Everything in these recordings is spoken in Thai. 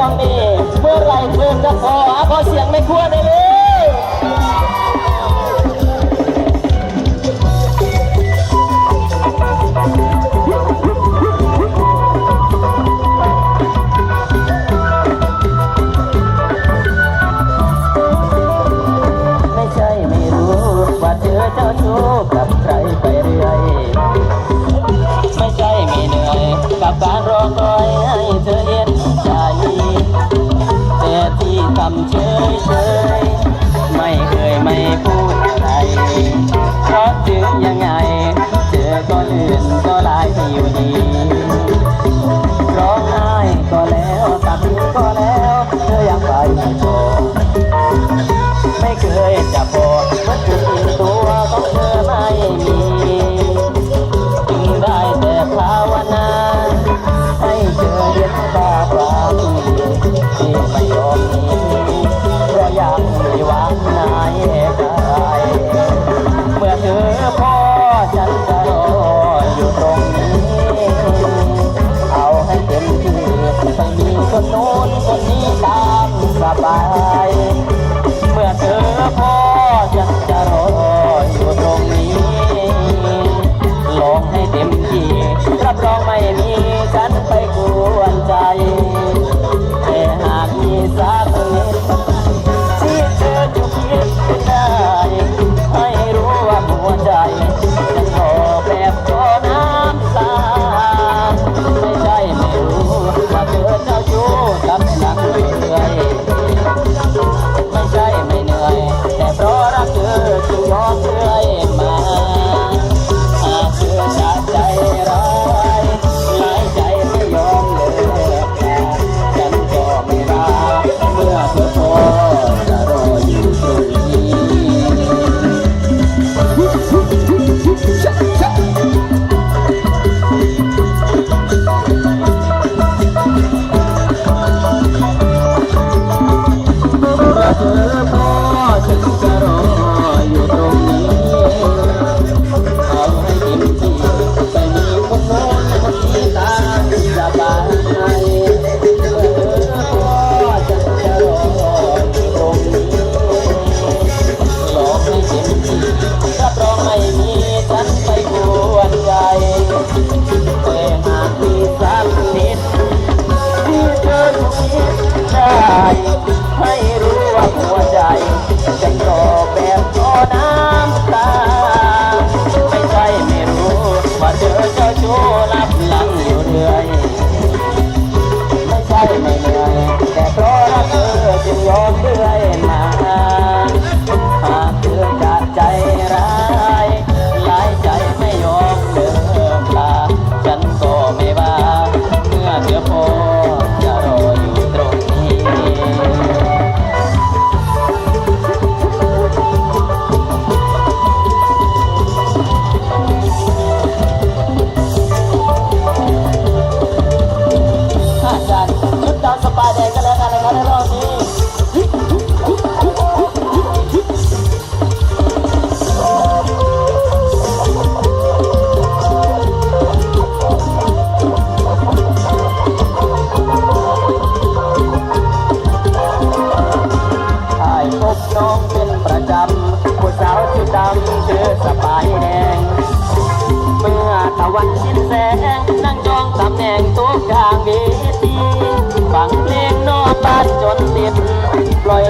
วงนี้เมื่อไรเพิ่อจะพอพอเสียงไม่คั่วไเลยไม่ใช่ไม่รู้ว่าเธอจ้าชู้กับใครไปเรื่อยไม่ใช่ไม่เหนื่อยกับการรอคอย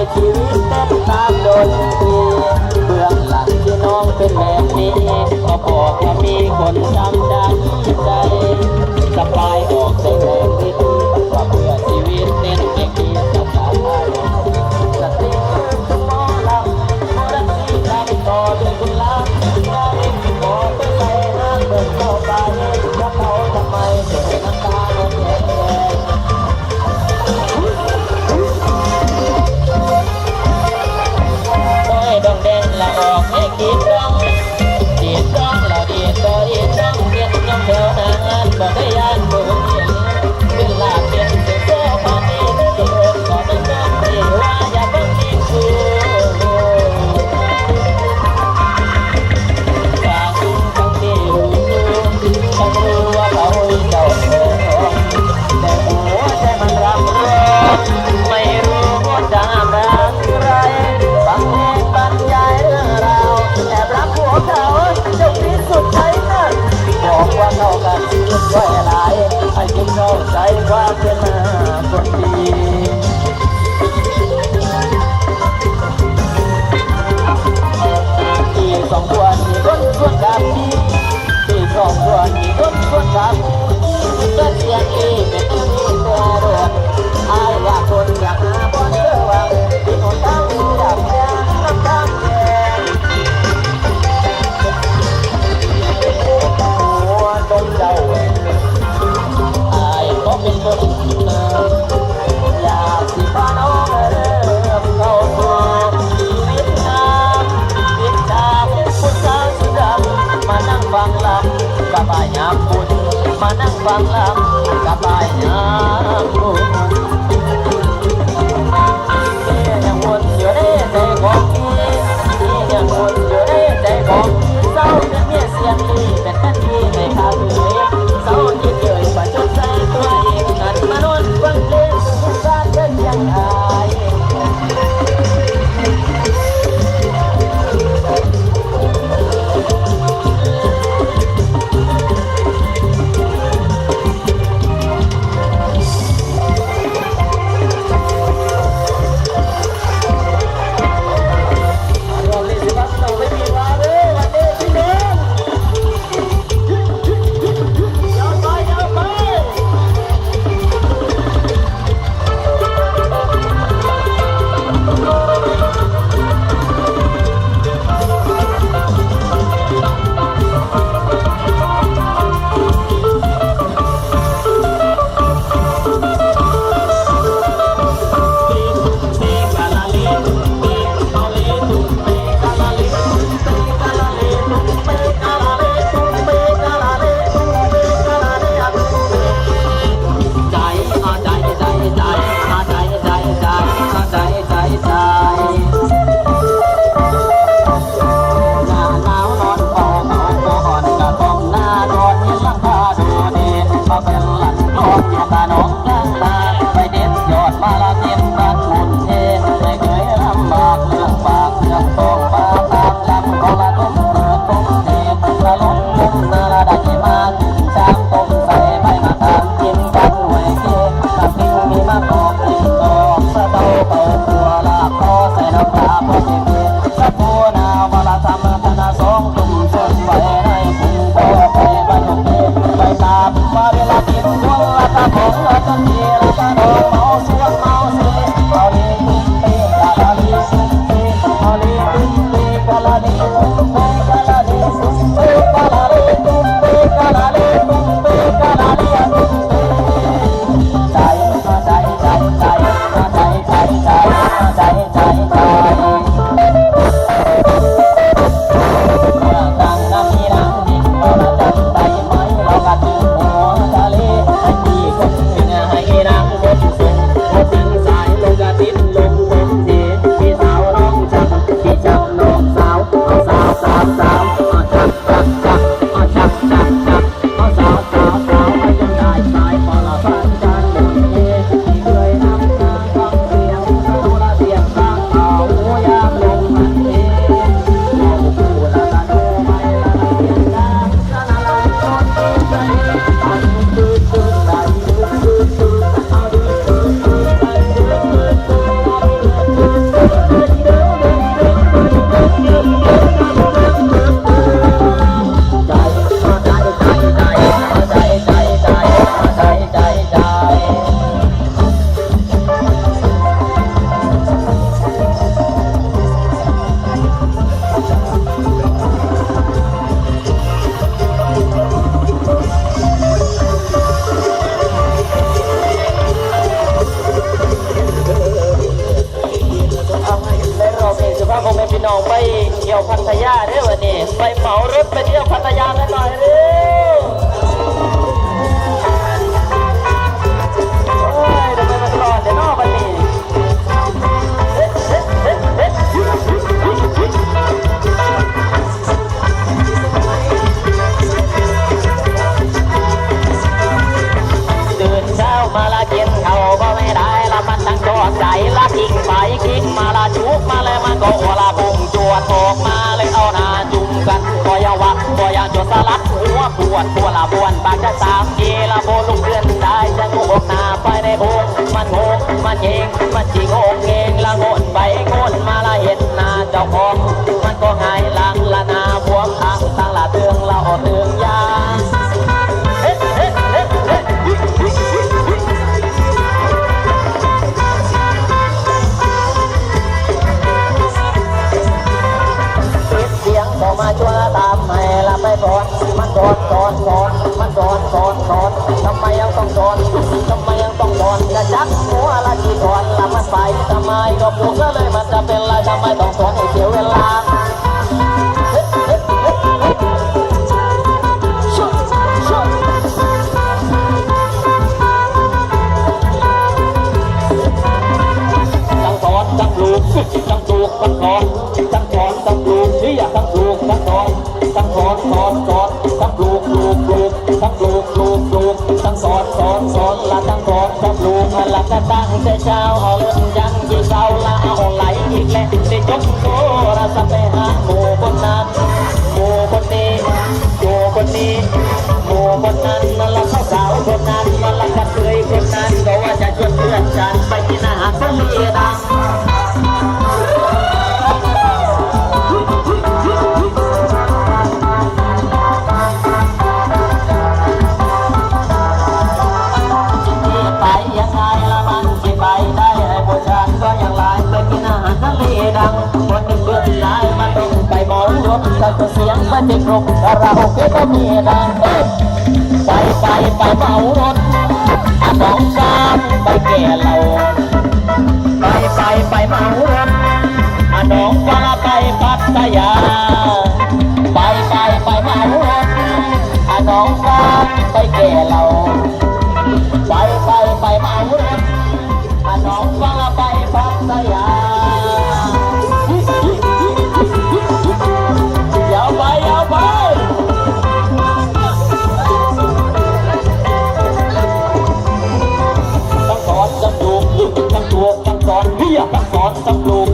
ยชีวิตเต้นตามดนตรีเบื้องหลังที่น้องเป็นแบบนี้ก็บอกว่ามีคนจำไดังใจสบายออกเสีแงที่ดีว่าเพื่อชีวิตเน้นเก่งดีสบายสติคือหมอลำรักที่ดังต่อด้วยคุณลำ Love. ด้วันนี้ไปเหมารถไปเที่ยวพัทยากันหน่อยเร็วโอ้ยทำไปมันรอนเดี๋ยวนอวันนี้ตื่นเช้ามาละกินเขาวบ่ไม่ได้ละมันตั้งตัวใจละกิ้งไปกิ้งมา วดตัวลาบวนบางจะสามเกลาโบลุกเลื่อนได้จะงงอกหน้าไปในโงมันงงมันเองมันจีงโงเองละงง นนั้นหมูคนนี้หมูคนนี้หมูคนนั้นนั่นละเขาสาวคนนั้นนั่นละกระเทยคนนั้นก็ว่าจะชวนเพื่อนฉันไปกินอาหารทะเลดังไปยังไงละมันที่ไปได้ไอ้พวกฉันก็ยังไลน์ไปกินอาหารทะเลดังคน มันจะครบคาราโอเกะก็มีดังเอ้ยไปไปไปเมารถอาน้องสามไปแก่เราไปไปไปเมารถอาน้องฟ้าไปปัตตยา ไปไปไปเมารถอาน้องฟ้าไปแก่เรา อนตั้งถอนทั้งปลูก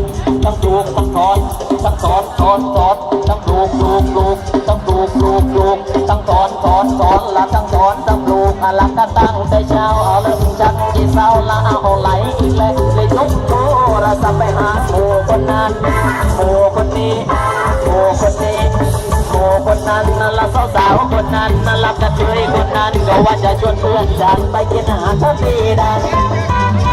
ทั้งปลูกทั้งถอนทั้งถอนถอนถอนทั้งปลูกปลูกปลูกทั้งปลูกปลูกปลูกทั้งถอนถอนถอนละทั้งถอนทั้งปลูกละก็ตั้งแต่เช้าเอาเริ่มจันที่เศร้าละเอาไหลอีกแล้วเลยยกโทรศัพท์ไปหาหมู่คนนั้นหมู่คนนี้หมู่คนนี้หมู่คนนั้นนั่นละสาวสาวคนนั้นนั่นละกระเทยคนนั้นก็ว่าจะชวนเพื่อนฉันไปกินอาหารทะเลดัน